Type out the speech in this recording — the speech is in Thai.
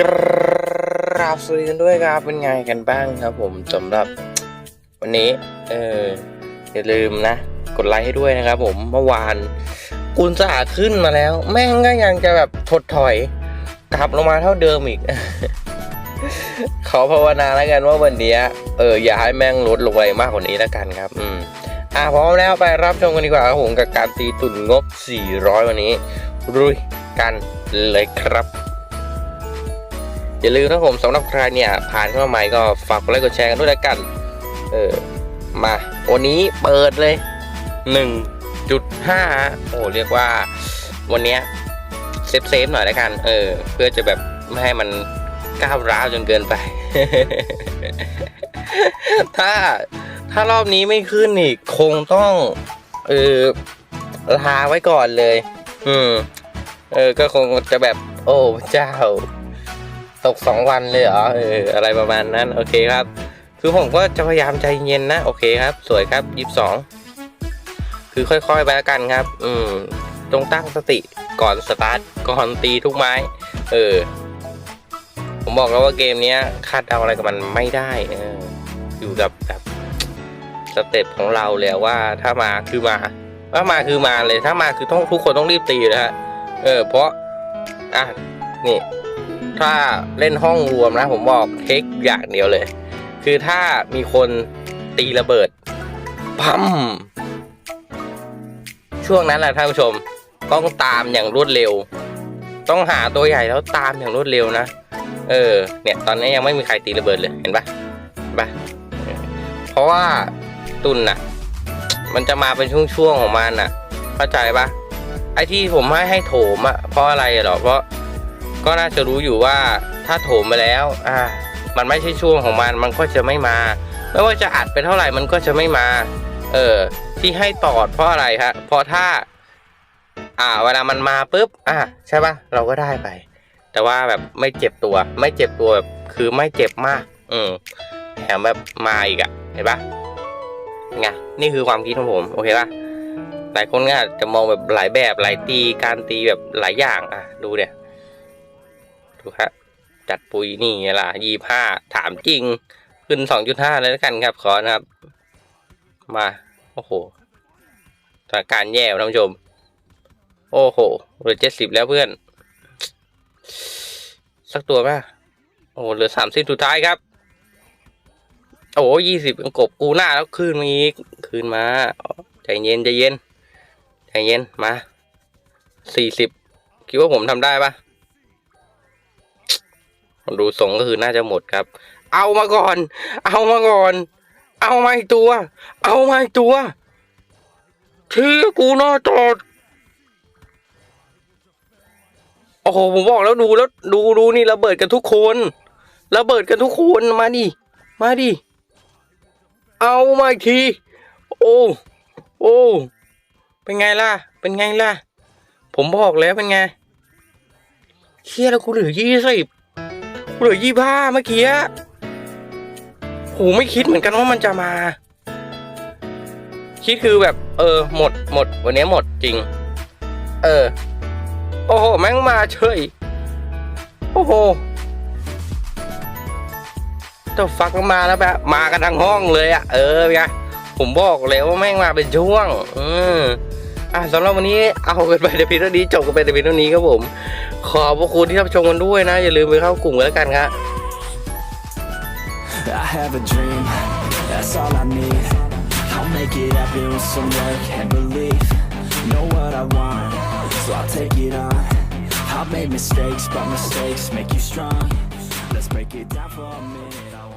กราบสวัสดีกันด้วยครับ เป็นไงกันบ้างครับผมสำหรับวันนี้ เอออย่าลืมนะ กดไลค์ให้ด้วยนะครับผมเมื่อวานกุนสาขึ้นมาแล้ว แม่งก็ยังจะแบบถดถอยกลับลงมาเท่าเดิมอีก ขอภาวนาแล้วกันว่าวันนี้เอออย่าให้แม่งลดลงไปมากกว่านี้แล้วกันครับ อืมอะพร้อมแล้วไปรับชมกันดีกว่าครับผมกับการตีตุ่นงบ 400 วันนี้รุยกันเลยครับ อย่าลืมนะผมสำหรับใครเนี่ยผ่านเข้ามาใหม่ก็ฝากกดไลค์กดแชร์กันด้วยแล้วกัน เออ มาวันนี้เปิดเลย 1.5 โอ้เรียกว่าวันเนี้ยเซฟเซฟหน่อยแล้วกัน เออ เพื่อจะแบบไม่ให้มันก้าวร้าวจนเกินไป ถ้าถ้ารอบนี้ไม่ขึ้นอีกคงต้องเออลาไว้ก่อนเลย อืม เออ ก็คงจะแบบ โอ้เจ้า ตกสองวันเลยเหรอเอออะไรประมาณนั้นโอเคครับ คือผมก็จะพยายามใจเย็นนะโอเคครับ สวยครับยี่สิบสองคือค่อยๆไปแล้วกันครับ อืมจงตั้งสติก่อนสตาร์ทก่อนตีทุกไม้ เออ ผมบอกแล้วว่าเกมนี้คาดเดาอะไรกับมันไม่ได้เอออยู่กับแบบสเต็ปของเราแล้วว่าถ้ามาคือมาถ้ามาคือมาเลยถ้ามาคือต้องทุกคนต้องรีบตีนะฮะเออ เพราะ อะนี่ ถ้าเล่นห้องรวมนะ ผมบอกเทคอย่างเดียวเลย คือถ้ามีคนตีระเบิดปั๊มช่วงนั้นแหละท่านผู้ชมต้องตามอย่างรวดเร็ว ต้องหาตัวใหญ่แล้วตามอย่างรวดเร็วนะเออเนี่ยตอนนี้ยังไม่มีใครตีระเบิดเลยเห็นปะเห็นปะเพราะว่าตุนน่ะ มันจะมาเป็นช่วงๆของมันน่ะ เข้าใจปะไอที่ผมให้ให้โถมอะเพราะอะไรเหรอเพราะ ก็น่าจะรู้อยู่ว่าถ้าโถมไปแล้วอ่ามันไม่ใช่ช่วงของมันมันก็จะไม่มา ไม่ว่าจะอัดไปเท่าไหร่มันก็จะไม่มา เออที่ให้ตอดเพราะอะไรฮะเพราะถ้า อ่าเวลามันมาปุ๊บอ่าใช่ปะเราก็ได้ไป แต่ว่าแบบไม่เจ็บตัว ไม่เจ็บตัวแบบคือไม่เจ็บมาก อืมแถมแบบมาอีกอะเห็นปะไงนี่คือความคิดของผมโอเคปะหลายคนก็อาจจะมองแบบหลายแบบหลายตีการตีแบบหลายอย่างอะดูเนี่ย ดูฮะจัดปุ๋ยนี่ไงล่ะยี่ห้าถามจริง ขึ้นสองจุดห้าเลยแล้วกันครับ ขอนะครับ มา โอ้โหสถานการณ์แย่ท่านผู้ชม โอ้โหเหลือเจ็ดสิบแล้วเพื่อน สักตัวไหมโอ้โหเหลือสามสิบสุดท้ายครับ โอ้ยี่สิบกบกูหน้าแล้วคืนมาอีกคืนมาใจเย็นใจเย็นใจเย็นมาสี่สิบคิดว่าผมทำได้ปะ ดูทรงก็คือน่าจะหมดครับ เอามาก่อน เอามาก่อน เอามาอีกตัว เอามาอีกตัวที่กูน่าจอดโอ้โหผมบอกแล้วดูแล้วดูดูนี่ระเบิดกันทุกคนระเบิดกันทุกคนมาดิมาดิเอามาอีกทีโอ้โอ้เป็นไงล่ะ เป็นไงล่ะ ผมบอกแล้วเป็นไงเชี่ยแล้วกูเหลือยี่สิบ เหลือยี่ห้าเมื่อกี้โหไม่คิดเหมือนกันว่ามันจะมา คิดคือแบบ เออ หมดหมด วันนี้หมดจริง เออ โอ้โห แม่งมาเฉย โอ้โหตัวฟักมาแล้วแบบมากันทั้งห้องเลยอะเออไงผมบอกเลยว่าแม่งมาเป็นช่วง อืม อะสำหรับวันนี้เอากันไปแต่เพียงเท่านี้จบกันไปแต่เพียงเท่านี้ครับผม ขอบพระคุณที่รับชมกันด้วยนะ อย่าลืมไปเข้ากลุ่มกันแล้วกันครับ I have a dream, that's all I need I'll make it happen with some work and belief Know what I want, so I'll take it on I've made mistakes, but mistakes make you strong Let's break it down for a minute